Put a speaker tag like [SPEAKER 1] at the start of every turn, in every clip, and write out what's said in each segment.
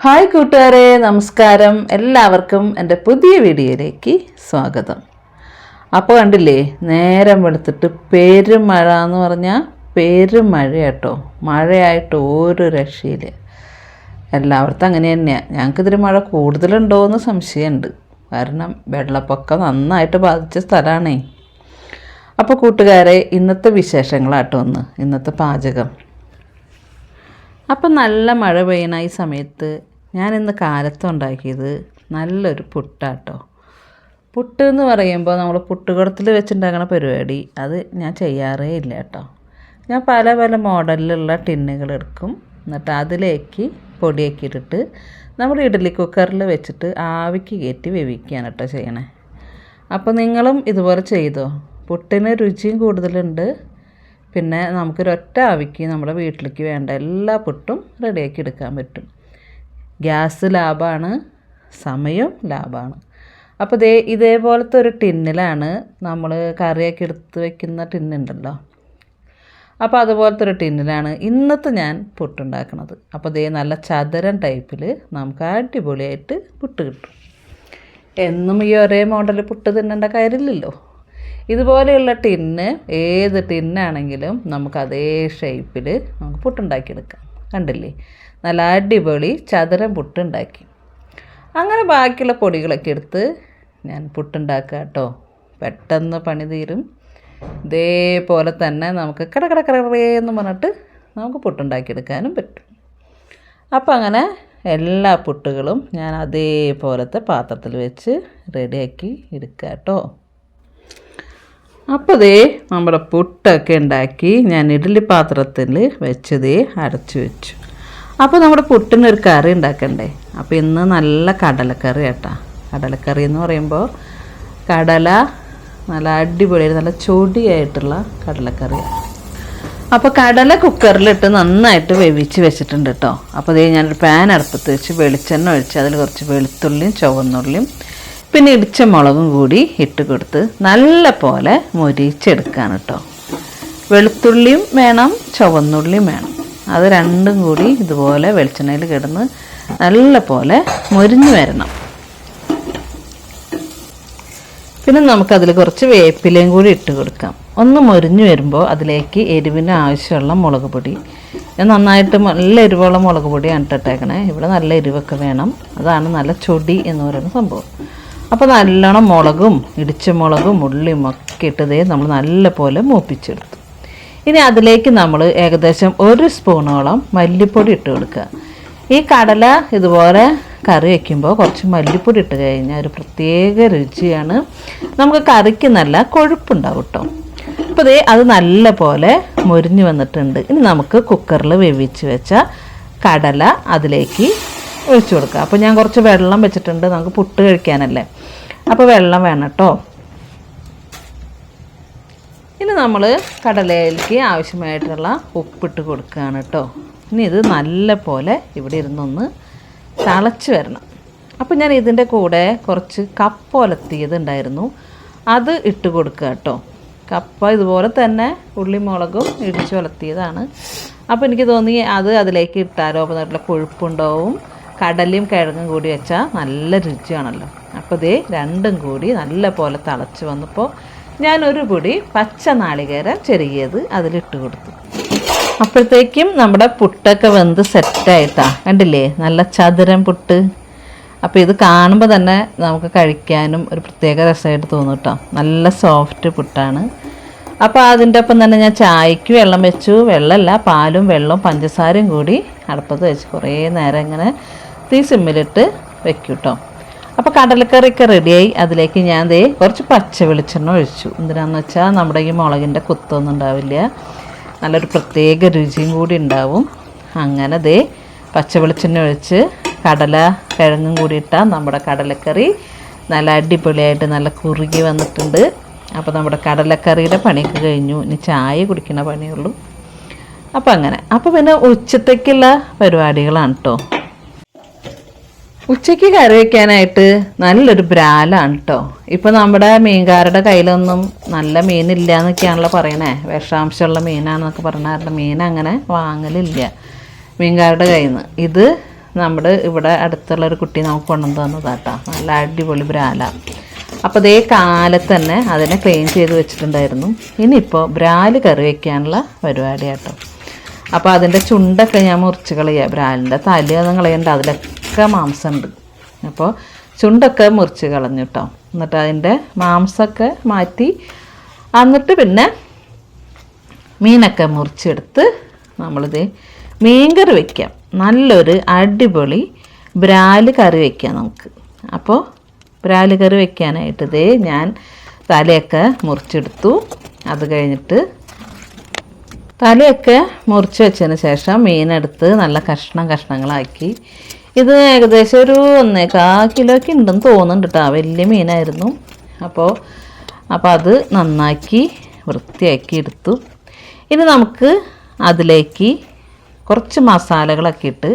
[SPEAKER 1] Hi കൂട്ടുകാരെ നമസ്കാരം. എല്ലാവർക്കും എന്റെ പുതിയ വീഡിയോയിലേക്ക് സ്വാഗതം. അപ്പോൾ കണ്ടില്ലേ നേരം വെളുത്തിട്ട് പെരുമഴ എന്ന് പറഞ്ഞാൽ പെരുമഴ കേട്ടോ മഴയായിട്ട് ഒരു രക്ഷയില്ല. എല്ലാവർക്കും അങ്ങനെ തന്നെയാണ് ഞങ്ങൾക്ക് ഇതിൽ മഴ കൂടുതലുണ്ടോ എന്ന് സംശയമുണ്ട്. കാരണം വെള്ളപ്പൊക്കം നന്നായിട്ട് ബാധിച്ച സ്ഥലമാണേ. അപ്പോൾ കൂട്ടുകാരെ ഇന്നത്തെ വിശേഷങ്ങളാട്ടോ ഒന്ന്. ഇന്നത്തെ പാചകം. അപ്പം നല്ല മഴ പെയ്യണ ഈ സമയത്ത് ഞാൻ ഇന്ന് കാലത്ത് ഉണ്ടാക്കിയത് നല്ലൊരു പുട്ടാട്ടോ. പുട്ട് എന്ന് പറയുമ്പോൾ നമ്മൾ പുട്ടുകുടത്തിൽ വെച്ചുണ്ടാക്കുന്ന പരിപാടി. അത് ഞാൻ ചെയ്യാറേ ഇല്ല കേട്ടോ. ഞാൻ പല പല മോഡലിലുള്ള ടിന്നുകൾ എടുക്കും. എന്നിട്ട് അതിലേക്ക് പൊടിയാക്കിയിട്ടിട്ട് നമ്മൾ ഇഡ്ഡലി കുക്കറിൽ വെച്ചിട്ട് ആവിക്ക് കയറ്റി വേവിക്കുകയാണ് കേട്ടോ ചെയ്യണേ. അപ്പോൾ നിങ്ങളും ഇതുപോലെ ചെയ്തോ? പുട്ടിന് രുചിയും കൂടുതലുണ്ട്. പിന്നെ നമുക്കൊരൊറ്റ ആവിക്ക് നമ്മുടെ വീട്ടിലേക്ക് വേണ്ട എല്ലാ പുട്ടും റെഡിയാക്കി എടുക്കാൻ പറ്റും. ഗ്യാസ് ലാഭമാണ് സമയം ലാഭമാണ് അപ്പോൾ ഇതേ ഇതേപോലത്തെ ഒരു ടിന്നിലാണ് നമ്മൾ കറിയൊക്കെ എടുത്ത് വെക്കുന്ന ടിന്നുണ്ടല്ലോ. അപ്പോൾ അതുപോലത്തെ ഒരു ടിന്നിലാണ് ഇന്നത്തെ ഞാൻ പുട്ടുണ്ടാക്കുന്നത് അപ്പോൾ ഇതേ നല്ല ചതുരൻ ടൈപ്പിൽ നമുക്ക് അടിപൊളിയായിട്ട് പുട്ട് കിട്ടും. എന്നും ഈ ഒരേ മോഡൽ പുട്ട് തിന്നേണ്ട കാര്യമില്ലല്ലോ. ഇതുപോലെയുള്ള ടിന്ന് ഏത് ടിന്നാണെങ്കിലും നമുക്ക് അതേ ഷേപ്പിൽ നമുക്ക് പുട്ടുണ്ടാക്കിയെടുക്കാം. കണ്ടില്ലേ? നല്ല അടിപൊളി ചതുരം പുട്ടുണ്ടാക്കി. അങ്ങനെ ബാക്കിയുള്ള പൊടികളൊക്കെ എടുത്ത് ഞാൻ പുട്ടുണ്ടാക്കുക കേട്ടോ. പെട്ടെന്ന് പണി തീരും. ഇതേപോലെ തന്നെ നമുക്ക് കടകട എന്ന് പറഞ്ഞിട്ട് നമുക്ക് പുട്ടുണ്ടാക്കിയെടുക്കാനും പറ്റും. അപ്പം അങ്ങനെ എല്ലാ പുട്ടുകളും ഞാൻ അതേപോലത്തെ പാത്രത്തിൽ വെച്ച് റെഡിയാക്കി എടുക്കുക കേട്ടോ. അപ്പോൾ ദേ നമ്മുടെ പുട്ടൊക്കെ ഉണ്ടാക്കി ഞാൻ ഇഡ്ഡലി പാത്രത്തിൽ വെച്ചതേ അരച്ചു വെച്ചു. അപ്പോൾ നമ്മുടെ പുട്ടിനൊരു കറി ഉണ്ടാക്കണ്ടേ? അപ്പോൾ ഇന്ന് നല്ല കടലക്കറി കേട്ടാ കടലക്കറി എന്ന് പറയുമ്പോൾ കടല നല്ല അടിപൊളിയായിട്ട് നല്ല ചൊടിയായിട്ടുള്ള കടലക്കറിയാണ് അപ്പോൾ കടല കുക്കറിലിട്ട് നന്നായിട്ട് വേവിച്ച് വെച്ചിട്ടുണ്ട് കേട്ടോ അപ്പോൾ ദേ ഞാനൊരു പാൻ അടുപ്പത്ത് വെച്ച് വെളിച്ചെണ്ണ ഒഴിച്ച് അതിൽ കുറച്ച് വെളുത്തുള്ളിയും ചുവന്നുള്ളിയും പിന്നെ ഇടിച്ച മുളകും കൂടി ഇട്ട് കൊടുത്ത് നല്ല പോലെ മൊരിച്ചെടുക്കാണ് കേട്ടോ വെളുത്തുള്ളിയും വേണം ചുവന്നുള്ളിയും വേണം. അത് രണ്ടും കൂടി ഇതുപോലെ വെളിച്ചെണ്ണയിൽ കിടന്ന് നല്ല പോലെ മൊരിഞ്ഞു വരണം. പിന്നെ നമുക്കതിൽ കുറച്ച് വേപ്പിലയും കൂടി ഇട്ട് കൊടുക്കാം. ഒന്ന് മൊരിഞ്ഞു വരുമ്പോൾ അതിലേക്ക് എരിവിന് ആവശ്യമുള്ള മുളക് പൊടി. ഞാൻ നന്നായിട്ട് നല്ല എരിവുള്ള മുളക് പൊടിയാണ് ഇട്ടിട്ടേക്കണേ. ഇവിടെ നല്ല എരിവൊക്കെ വേണം. അതാണ് നല്ല ചൊടി എന്ന് പറയുന്ന സംഭവം. അപ്പോൾ നല്ലോണം മുളകും ഇടിച്ച മുളകും ഉള്ളിയും ഒക്കെ ഇട്ടതേ നമ്മൾ നല്ല പോലെ മൂപ്പിച്ചെടുത്തു. ഇനി അതിലേക്ക് നമ്മൾ ഏകദേശം ഒരു സ്പൂണോളം മല്ലിപ്പൊടി ഇട്ട് കൊടുക്കുക. ഈ കടല ഇതുപോലെ കറി വയ്ക്കുമ്പോൾ കുറച്ച് മല്ലിപ്പൊടി ഇട്ട് കഴിഞ്ഞാൽ ഒരു പ്രത്യേക രുചിയാണ്. നമുക്ക് കറിക്ക് നല്ല കൊഴുപ്പുണ്ടാവും കേട്ടോ അപ്പോൾ ദേ അത് നല്ല പോലെ മുരിഞ്ഞ് വന്നിട്ടുണ്ട്. ഇനി നമുക്ക് കുക്കറിൽ വേവിച്ച് വെച്ച കടല അതിലേക്ക് ഒഴിച്ചു കൊടുക്കുക അപ്പോൾ ഞാൻ കുറച്ച് വെള്ളം വെച്ചിട്ടുണ്ട്. നമുക്ക് പുട്ട് കഴിക്കാനല്ലേ. അപ്പോൾ വെള്ളം വേണം കേട്ടോ ഇനി നമ്മൾ കടലയിലേക്ക് ആവശ്യമായിട്ടുള്ള ഉപ്പിട്ട് കൊടുക്കുകയാണ് കേട്ടോ ഇനി ഇത് നല്ല പോലെ ഇവിടെ ഇരുന്നൊന്ന് തിളച്ച് വരണം. അപ്പോൾ ഞാൻ ഇതിന്റെ കൂടെ കുറച്ച് കപ്പ ഉണ്ടായിരുന്നു. അത് ഇട്ട് കൊടുക്കുക കേട്ടോ കപ്പ ഇതുപോലെ തന്നെ ഉള്ളിമുളകും ഇടിച്ചു ഒലത്തിയതാണ്. അപ്പോൾ എനിക്ക് തോന്നി അത് അതിലേക്ക് ഇട്ടാലോ? അപ്പോൾ നല്ല കൊഴുപ്പുണ്ടാവും. കടലയും കിഴങ്ങും കൂടി വെച്ചാൽ നല്ല രുചിയാണല്ലോ. അപ്പോൾ ഇതേ രണ്ടും കൂടി നല്ല പോലെ തിളച്ച് വന്നപ്പോൾ ഞാനൊരു പൊടി പച്ച നാളികേരം ചെറിയത് അതിലിട്ട് കൊടുത്തു. അപ്പോഴത്തേക്കും നമ്മുടെ പുട്ടൊക്കെ വെന്ത് സെറ്റായിട്ടാ. കണ്ടില്ലേ? നല്ല ചതുരം പുട്ട്. അപ്പോൾ ഇത് കാണുമ്പോൾ തന്നെ നമുക്ക് കഴിക്കാനും ഒരു പ്രത്യേക രസമായിട്ട് തോന്നും നല്ല സോഫ്റ്റ് പുട്ടാണ്. അപ്പോൾ അതിന്റെ ഒപ്പം തന്നെ ഞാൻ ചായക്ക് വെള്ളം വെച്ചു. വെള്ളമല്ല പാലും വെള്ളവും പഞ്ചസാരയും കൂടി അടുപ്പത്ത് വെച്ച് കുറേ നേരം ഇങ്ങനെ തീ സിമ്മിലിട്ട് വെക്കും കേട്ടോ അപ്പോൾ കടലക്കറിയൊക്കെ റെഡിയായി അതിലേക്ക് ഞാൻ ദേ കുറച്ച് പച്ച വെളിച്ചെണ്ണ ഒഴിച്ചു. എന്തിനാന്ന് വെച്ചാൽ നമ്മുടെ ഈ മുളകിന്റെ കുത്തൊന്നും ഉണ്ടാവില്ല. നല്ലൊരു പ്രത്യേക രുചിയും കൂടി ഉണ്ടാവും. അങ്ങനെ ദേ പച്ച വെളിച്ചെണ്ണ ഒഴിച്ച് കടല കിഴങ്ങും കൂടി ഇട്ടാൽ നമ്മുടെ കടലക്കറി നല്ല അടിപൊളിയായിട്ട് നല്ല കുറുകി വന്നിട്ടുണ്ട്. അപ്പോൾ നമ്മുടെ കടലക്കറിയുടെ പണിയൊക്കെ കഴിഞ്ഞു. ഇനി ചായ കുടിക്കുന്ന പണിയുള്ളൂ അപ്പോൾ അങ്ങനെ. അപ്പോൾ പിന്നെ ഉച്ചത്തേക്കുള്ള പരിപാടികളാണ് കേട്ടോ ഉച്ചയ്ക്ക് കറി വയ്ക്കാനായിട്ട് നല്ലൊരു ബ്രാലാണ് കേട്ടോ ഇപ്പം നമ്മുടെ മീൻകാരുടെ കയ്യിലൊന്നും നല്ല മീനില്ല എന്നൊക്കെയാണല്ലോ പറയണേ. വിഷാംശമുള്ള മീനാണെന്നൊക്കെ പറഞ്ഞാരുടെ മീൻ അങ്ങനെ വാങ്ങലില്ല മീൻകാരുടെ കയ്യിൽ നിന്ന് ഇത് നമ്മുടെ ഇവിടെ അടുത്തുള്ള ഒരു കുട്ടി നമുക്ക് കൊണ്ടുവന്ന് തന്നതാട്ടോ. നല്ല അടിപൊളി ബ്രാല അപ്പോൾ അതേ കാലത്ത് തന്നെ അതിനെ ക്ലീൻ ചെയ്ത് വെച്ചിട്ടുണ്ടായിരുന്നു. ഇനിയിപ്പോൾ ബ്രാൽ കറി വയ്ക്കാനുള്ള പരിപാടിയാട്ടോ. അപ്പോൾ അതിന്റെ ചുണ്ടൊക്കെ ഞാൻ മുറിച്ച് കളയുക ബ്രാലിന്റെ തലയൊന്നും കളയണ്ട. അതിലൊക്കെ മാംസമുണ്ട്. അപ്പോൾ ചുണ്ടൊക്കെ മുറിച്ച് കളഞ്ഞു കേട്ടോ എന്നിട്ട് അതിന്റെ മാംസമൊക്കെ മാറ്റി എന്നിട്ട് പിന്നെ മീനൊക്കെ മുറിച്ചെടുത്ത് നമ്മളിത് മീൻ കറി വയ്ക്കാം നല്ലൊരു അടിപൊളി ബ്രാൽ കറി വയ്ക്കാം നമുക്ക്. അപ്പോൾ ബ്രാൽ കറി വയ്ക്കാനായിട്ട് ഇതേ ഞാൻ തലയൊക്കെ മുറിച്ചെടുത്തു. അത് കഴിഞ്ഞിട്ട് തലയൊക്കെ മുറിച്ച് വെച്ചതിന് ശേഷം മീനെടുത്ത് നല്ല കഷ്ണം കഷ്ണങ്ങളാക്കി ഇത് ഏകദേശം ഒരു ഒന്നേക്കാ കിലോയ്ക്ക് ഉണ്ടെന്ന് തോന്നുന്നുണ്ട് കേട്ടോ വലിയ മീനായിരുന്നു. അപ്പോൾ അപ്പോൾ അത് നന്നാക്കി വൃത്തിയാക്കി എടുത്തു. ഇനി നമുക്ക് അതിലേക്ക് കുറച്ച് മസാലകളൊക്കെ ഇട്ട്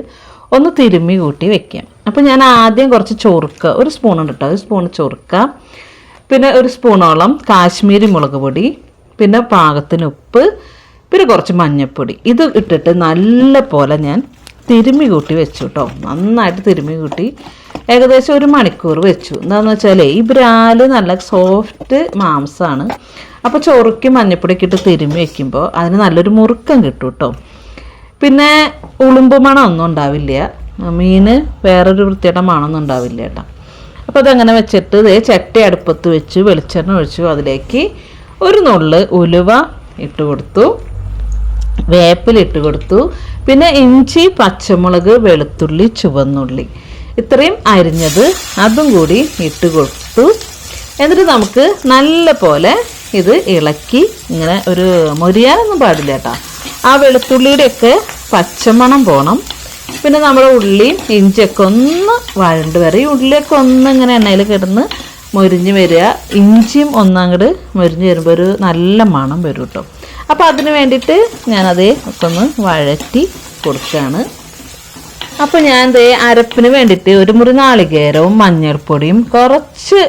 [SPEAKER 1] ഒന്ന് തിരുമ്മി കൂട്ടി വെക്കാം. അപ്പോൾ ഞാൻ ആദ്യം കുറച്ച് ചൊറുക്ക ഒരു സ്പൂൺ ഉണ്ട് കേട്ടോ ഒരു സ്പൂൺ ചൊറുക്ക പിന്നെ ഒരു സ്പൂണോളം കാശ്മീരി മുളക് പൊടി പിന്നെ പാകത്തിന് ഉപ്പ് പിന്നെ കുറച്ച് മഞ്ഞൾപ്പൊടി ഇത് ഇട്ടിട്ട് നല്ല പോലെ ഞാൻ തിരുമ്മി കൂട്ടി വെച്ചു കേട്ടോ നന്നായിട്ട് തിരുമ്മി കൂട്ടി ഏകദേശം ഒരു മണിക്കൂർ വെച്ചു. എന്താണെന്ന് വെച്ചാൽ ഈ ബ്രാൽ നല്ല സോഫ്റ്റ് മാംസമാണ് അപ്പോൾ ചൊറുക്കി മഞ്ഞപ്പൊടിയൊക്കെ ഇട്ട് തിരുമ്മി വെക്കുമ്പോൾ അതിന് നല്ലൊരു മുറുക്കം കിട്ടും കേട്ടോ പിന്നെ ഉളുമ്പ് മണമൊന്നും ഉണ്ടാവില്ല. മീന് വേറൊരു വൃത്തിയുടെ മണമൊന്നും ഉണ്ടാവില്ല കേട്ടോ അപ്പോൾ അതങ്ങനെ വെച്ചിട്ട് ഇതേ ചട്ടി അടുപ്പത്ത് വെച്ച് വെളിച്ചെണ്ണ ഒഴിച്ചു. അതിലേക്ക് ഒരു നുള്ള് ഉലുവ ഇട്ട് കൊടുത്തു. വേപ്പിലിട്ട് കൊടുത്തു. പിന്നെ ഇഞ്ചി പച്ചമുളക് വെളുത്തുള്ളി ചുവന്നുള്ളി. ഇത്രയും അരിഞ്ഞത് അതും കൂടി ഇട്ട് കൊടുത്തു. എന്നിട്ട് നമുക്ക് നല്ല പോലെ ഇത് ഇളക്കി ഇങ്ങനെ ഒരു മൊരിയാനൊന്നും പാടില്ല കേട്ടോ. ആ വെളുത്തുള്ളിയുടെയൊക്കെ പച്ചമണം പോകണം പിന്നെ നമ്മുടെ ഉള്ളിയും ഇഞ്ചിയൊക്കെ ഒന്ന് വഴണ്ട് വരെ ഈ ഉള്ളിയൊക്കെ ഒന്ന് ഇങ്ങനെ എണ്ണയിൽ കിടന്ന് മൊരിഞ്ഞ് വരിക. ഇഞ്ചിയും ഒന്നങ്ങോട്ട് മൊരിഞ്ഞ് വരുമ്പോൾ ഒരു നല്ല മണം വരും കേട്ടോ. അപ്പോൾ അതിന് വേണ്ടിയിട്ട് ഞാനത് ഒന്ന് വഴറ്റി കൊടുക്കുകയാണ്. അപ്പോൾ ഞാൻ ഇത് അരപ്പിന് വേണ്ടിയിട്ട് ഒരു മുറി നാളികേരവും മഞ്ഞൾപ്പൊടിയും കുറച്ച്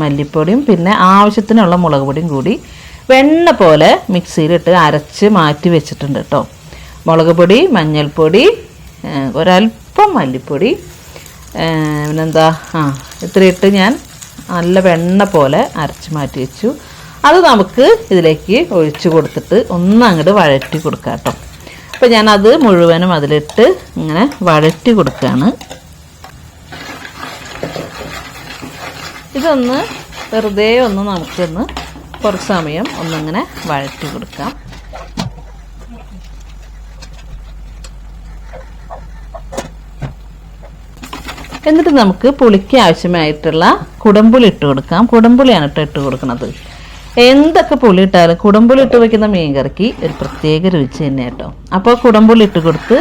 [SPEAKER 1] മല്ലിപ്പൊടിയും പിന്നെ ആവശ്യത്തിനുള്ള മുളക് പൊടിയും കൂടി വെണ്ണ പോലെ മിക്സിയിലിട്ട് അരച്ച് മാറ്റി വെച്ചിട്ടുണ്ട് കേട്ടോ മുളക് പൊടി മഞ്ഞൾപ്പൊടി ഒരല്പം മല്ലിപ്പൊടി പിന്നെന്താ ആ ഇത്രയിട്ട് ഞാൻ നല്ല വെണ്ണ പോലെ അരച്ച് മാറ്റി വെച്ചു. അത് നമുക്ക് ഇതിലേക്ക് ഒഴിച്ചു കൊടുത്തിട്ട് ഒന്ന് അങ്ങോട്ട് വഴറ്റി കൊടുക്കാം കേട്ടോ. അപ്പോൾ ഞാനത് മുഴുവനും അതിലിട്ട് ഇങ്ങനെ വഴറ്റി കൊടുക്കുകയാണ്. ഇതൊന്ന് വെറുതെ ഒന്ന് നമുക്കൊന്ന് കുറച്ച് സമയം ഒന്നിങ്ങനെ വഴറ്റി കൊടുക്കാം. എന്നിട്ട് നമുക്ക് പുളിക്ക് ആവശ്യമായിട്ടുള്ള കുടംപുളി ഇട്ട് കൊടുക്കാം. കുടംപുളിയാണ് ഇട്ട് ഇട്ട് കൊടുക്കുന്നത്. എന്തൊക്കെ പുളി ഇട്ടാലും കുടംപുളി ഇട്ട് വെക്കുന്ന മീൻ കറിക്ക് ഒരു പ്രത്യേക രുചി തന്നെ കേട്ടോ അപ്പോൾ കുടമ്പുളിട്ട് കൊടുത്ത്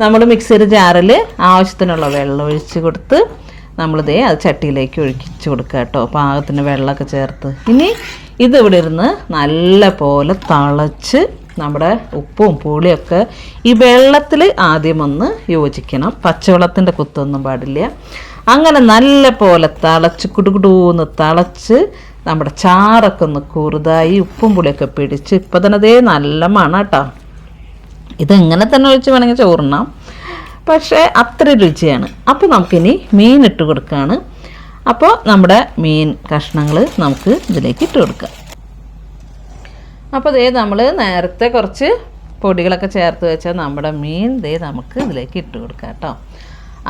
[SPEAKER 1] നമ്മൾ മിക്സിയുടെ ജാറിൽ ആവശ്യത്തിനുള്ള വെള്ളം ഒഴിച്ച് കൊടുത്ത് നമ്മളിതേ അത് ചട്ടിയിലേക്ക് ഒഴിച്ച് കൊടുക്കുക കേട്ടോ. പാകത്തിന് വെള്ളമൊക്കെ ചേർത്ത്. ഇനി ഇതിവിടെ ഇരുന്ന് നല്ല പോലെ തളച്ച് നമ്മുടെ ഉപ്പും പുളിയൊക്കെ ഈ വെള്ളത്തിൽ ആദ്യം ഒന്ന് യോജിക്കണം. പച്ചവെള്ളത്തിന്റെ കുത്തൊന്നും പാടില്ല. അങ്ങനെ നല്ല പോലെ തിളച്ച് കുടുകുടൂന്ന് തിളച്ച് നമ്മുടെ ചാറൊക്കെ ഒന്ന് കുറുതായി ഉപ്പും പുളിയൊക്കെ പിടിച്ച് ഇപ്പം തന്നെ അതേ നല്ല മണം കേട്ടോ ഇതെങ്ങനെ തന്നെ ഒഴിച്ച് വേണമെങ്കിൽ ചോറിനാം പക്ഷേ അത്ര രുചിയാണ്. അപ്പോൾ നമുക്കിനി മീൻ ഇട്ട് കൊടുക്കുകയാണ് അപ്പോൾ നമ്മുടെ മീൻ കഷ്ണങ്ങൾ നമുക്ക് ഇതിലേക്ക് ഇട്ട് കൊടുക്കാം. അപ്പോൾ ദേ നമ്മൾ നേരത്തെ കുറച്ച് പൊടികളൊക്കെ ചേർത്ത് വെച്ചാൽ നമ്മുടെ മീൻ ദേ നമുക്ക് ഇതിലേക്ക് ഇട്ട് കൊടുക്കാം കേട്ടോ.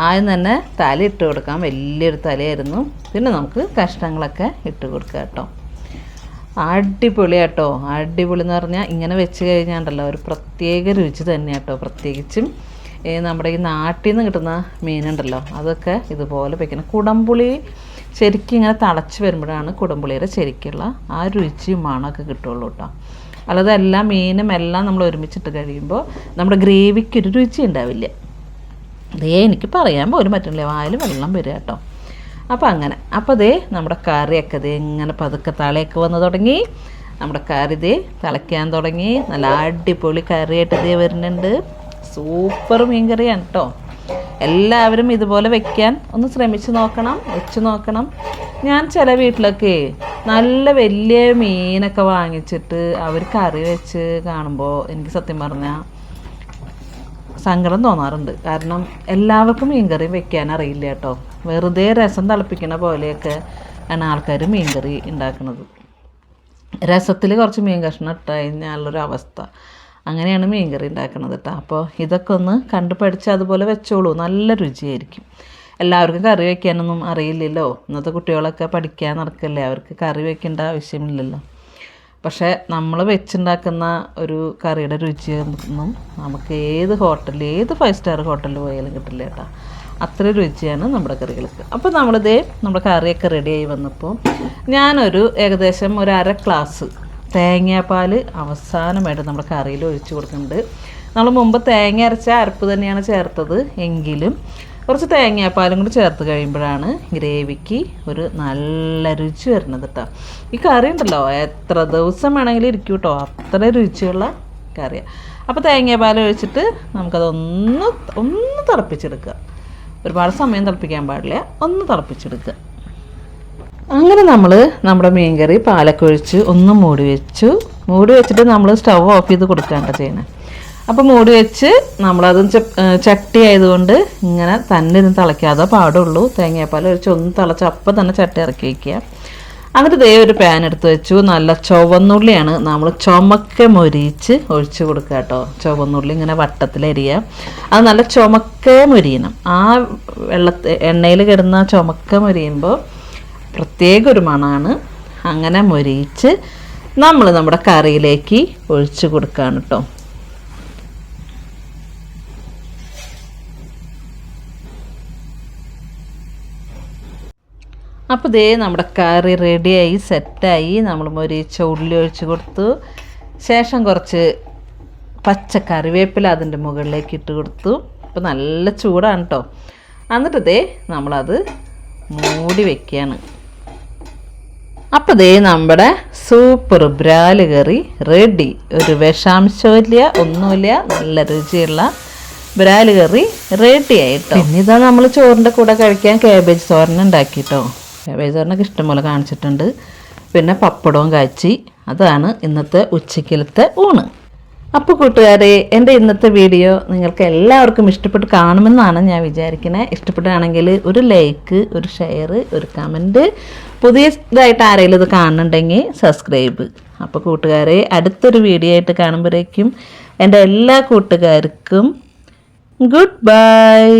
[SPEAKER 1] ആദ്യം തന്നെ തല ഇട്ട് കൊടുക്കാം. വലിയൊരു തലയായിരുന്നു. പിന്നെ നമുക്ക് കഷ്ണങ്ങളൊക്കെ ഇട്ട് കൊടുക്കാം കേട്ടോ. അടിപൊളി കേട്ടോ അടിപൊളി എന്ന് പറഞ്ഞാൽ ഇങ്ങനെ വെച്ച് കഴിഞ്ഞാണ്ടല്ലോ ഒരു പ്രത്യേക രുചി തന്നെ കേട്ടോ പ്രത്യേകിച്ചും ഈ നമ്മുടെ ഈ നാട്ടിൽ നിന്ന് കിട്ടുന്ന മീനുണ്ടല്ലോ. അതൊക്കെ ഇതുപോലെ വെക്കണം. കുടംപുളി ശരിക്കും ഇങ്ങനെ തളച്ച് വരുമ്പോഴാണ് കുടംപുളിയുടെ ശരിക്കുള്ള ആ രുചിയും മണമൊക്കെ കിട്ടുള്ളൂ കേട്ടോ. അല്ലാതെ എല്ലാ മീനും എല്ലാം നമ്മൾ ഒരുമിച്ചിട്ട് കഴിയുമ്പോൾ നമ്മുടെ ഗ്രേവിക്ക് ഒരു രുചി ഉണ്ടാവില്ല. ദേ എനിക്ക് പറയാൻ പോലും പറ്റുന്നില്ല വായിൽ വെള്ളം വരിക കേട്ടോ. അപ്പോൾ അങ്ങനെ. അപ്പോൾ ദേ നമ്മുടെ കറിയൊക്കെ ദേ ഇങ്ങനെ പതുക്കെ തളയൊക്കെ വന്ന് തുടങ്ങി. നമ്മുടെ കറി ദേ തിളയ്ക്കാൻ തുടങ്ങി. നല്ല അടിപൊളി കറിയായിട്ട് ദേ വരുന്നുണ്ട്. സൂപ്പർ മീൻ കറിയാണ് കേട്ടോ. എല്ലാവരും ഇതുപോലെ വെക്കാൻ ഒന്ന് ശ്രമിച്ചു നോക്കണം വെച്ച് നോക്കണം. ഞാൻ ചില വീട്ടിലൊക്കെ നല്ല വലിയ മീനൊക്കെ വാങ്ങിച്ചിട്ട് അവർ കറി വെച്ച് കാണുമ്പോൾ എനിക്ക് സത്യം പറഞ്ഞാൽ സങ്കടം തോന്നാറുണ്ട്. കാരണം എല്ലാവർക്കും മീൻകറി വെക്കാൻ അറിയില്ല കേട്ടോ. വെറുതെ രസം തിളപ്പിക്കുന്ന പോലെയൊക്കെ ആണ് ആൾക്കാർ മീൻകറി ഉണ്ടാക്കുന്നത്. രസത്തിൽ കുറച്ച് മീൻ കഷ്ണം ഇട്ട് കഴിഞ്ഞാലുള്ളൊരു അവസ്ഥ. അങ്ങനെയാണ് മീൻകറി ഉണ്ടാക്കുന്നത് കേട്ടോ അപ്പോൾ ഇതൊക്കെ ഒന്ന് കണ്ടു പഠിച്ച് അതുപോലെ വെച്ചോളൂ. നല്ല രുചിയായിരിക്കും. എല്ലാവർക്കും കറി വയ്ക്കാനൊന്നും അറിയില്ലല്ലോ. ഇന്നത്തെ കുട്ടികളൊക്കെ പഠിക്കാൻ നടക്കല്ലേ. അവർക്ക് കറി വയ്ക്കേണ്ട ആവശ്യമില്ലല്ലോ. പക്ഷേ നമ്മൾ വെച്ചുണ്ടാക്കുന്ന ഒരു കറിയുടെ രുചിയൊന്നും നമുക്ക് ഏത് ഹോട്ടലിൽ ഏത് ഫൈവ് സ്റ്റാർ ഹോട്ടലിൽ പോയാലും കിട്ടില്ല കേട്ടോ. അത്ര രുചിയാണ് നമ്മുടെ കറികൾക്ക്. അപ്പോൾ നമ്മളിതേ നമ്മുടെ കറിയൊക്കെ റെഡിയായി വന്നപ്പോൾ ഞാനൊരു ഏകദേശം ഒരു അര ഗ്ലാസ് തേങ്ങാപ്പാൽ അവസാനമായിട്ട് നമ്മുടെ കറിയിൽ ഒഴിച്ച് കൊടുക്കുന്നുണ്ട്. നമ്മൾ മുമ്പ് തേങ്ങ അരച്ച അരപ്പ് തന്നെയാണ് ചേർത്തത്. എങ്കിലും കുറച്ച് തേങ്ങാപ്പാലും കൂടി ചേർത്ത് കഴിയുമ്പോഴാണ് ഗ്രേവിക്ക് ഒരു നല്ല രുചി വരുന്നത് കേട്ടോ ഈ കറി ഉണ്ടല്ലോ എത്ര ദിവസം വേണമെങ്കിലും ഇരിക്കും കേട്ടോ അത്ര രുചിയുള്ള കറിയാണ് അപ്പോൾ തേങ്ങാപ്പാൽ ഒഴിച്ചിട്ട് നമുക്കതൊന്ന് ഒന്ന് തിളപ്പിച്ചെടുക്കുക. ഒരുപാട് സമയം തിളപ്പിക്കാൻ പാടില്ല ഒന്ന് തിളപ്പിച്ചെടുക്കുക. അങ്ങനെ നമ്മൾ നമ്മുടെ മീൻകറി പാലൊക്കെ ഒഴിച്ച് ഒന്ന് മൂടി വെച്ചു. മൂടി വെച്ചിട്ട് നമ്മൾ സ്റ്റവ് ഓഫ് ചെയ്ത് കൊടുക്കാണ്ട ചെയ്യണേ അപ്പോൾ മൂടി വെച്ച് നമ്മളത് ചട്ടി ആയതുകൊണ്ട് ഇങ്ങനെ തന്നെ ഇരുന്ന് തിളയ്ക്കാതെ പാടുള്ളൂ. തേങ്ങാപ്പാൽ ഒഴിച്ച് ഒന്ന് തിളച്ച് അപ്പം തന്നെ ചട്ടി ഇറക്കി വയ്ക്കുക എന്നിട്ട് ദേ ഒരു പാൻ എടുത്ത് വെച്ചു. നല്ല ചുവന്നുള്ളിയാണ്. നമ്മൾ ചുമക്ക മൊരിയിച്ച് ഒഴിച്ചു കൊടുക്കുക കേട്ടോ. ചുവന്നുള്ളി ഇങ്ങനെ വട്ടത്തിലരിയുക അത് നല്ല ചുമക്ക മൊരിയണം. ആ വെള്ളത്തെ എണ്ണയിൽ കിടന്ന ചുമക്ക മൊരിയുമ്പോൾ പ്രത്യേക ഒരു മണമാണ്. അങ്ങനെ മൊരിയിച്ച് നമ്മൾ നമ്മുടെ കറിയിലേക്ക് ഒഴിച്ചു കൊടുക്കുകയാണ് കേട്ടോ. അപ്പോൾ ദേ നമ്മുടെ കറി റെഡിയായി സെറ്റായി. നമ്മൾ മൊരിച്ച ഉള്ളി ഒഴിച്ച് കൊടുത്തു. ശേഷം കുറച്ച് പച്ച കറിവേപ്പില അതിന്റെ മുകളിലേക്ക് ഇട്ട് കൊടുത്തു. അപ്പോൾ നല്ല ചൂടാണ് കേട്ടോ എന്നിട്ട് ദേ നമ്മളത് മൂടി വെക്കുകയാണ് അപ്പോൾ ദേ നമ്മുടെ സൂപ്പർ ബ്രാൽ കറി റെഡി. ഒരു വിഷാംശമില്ല ഒന്നുമില്ല. നല്ല രുചിയുള്ള ബ്രാൽ കറി റെഡി ആയിട്ടോ ഇനി ഇതാ നമ്മൾ ചോറിന്റെ കൂടെ കഴിക്കാൻ കാബേജ് തോരൻ ഉണ്ടാക്കിട്ടോ കാബേജ് തോരനൊക്കെ ഇഷ്ടംപോലെ കാണിച്ചിട്ടുണ്ട്. പിന്നെ പപ്പടവും കാച്ചി. അതാണ് ഇന്നത്തെ ഉച്ചക്കിലത്തെ ഊണ്. അപ്പോൾ കൂട്ടുകാരെ എന്റെ ഇന്നത്തെ വീഡിയോ നിങ്ങൾക്ക് എല്ലാവർക്കും ഇഷ്ടപ്പെട്ട് കാണുമെന്നാണ് ഞാൻ വിചാരിക്കുന്നത് ഇഷ്ടപ്പെട്ടാണെങ്കിൽ ഒരു ലൈക്ക് ഒരു ഷെയർ ഒരു കമന്റ്. പുതിയതായിട്ട് ആരെങ്കിലും ഇത് കാണുന്നുണ്ടെങ്കിൽ സബ്സ്ക്രൈബ്. അപ്പോൾ കൂട്ടുകാരെ അടുത്തൊരു വീഡിയോ ആയിട്ട് കാണുമ്പോഴേക്കും എന്റെ എല്ലാ കൂട്ടുകാർക്കും ഗുഡ് ബൈ.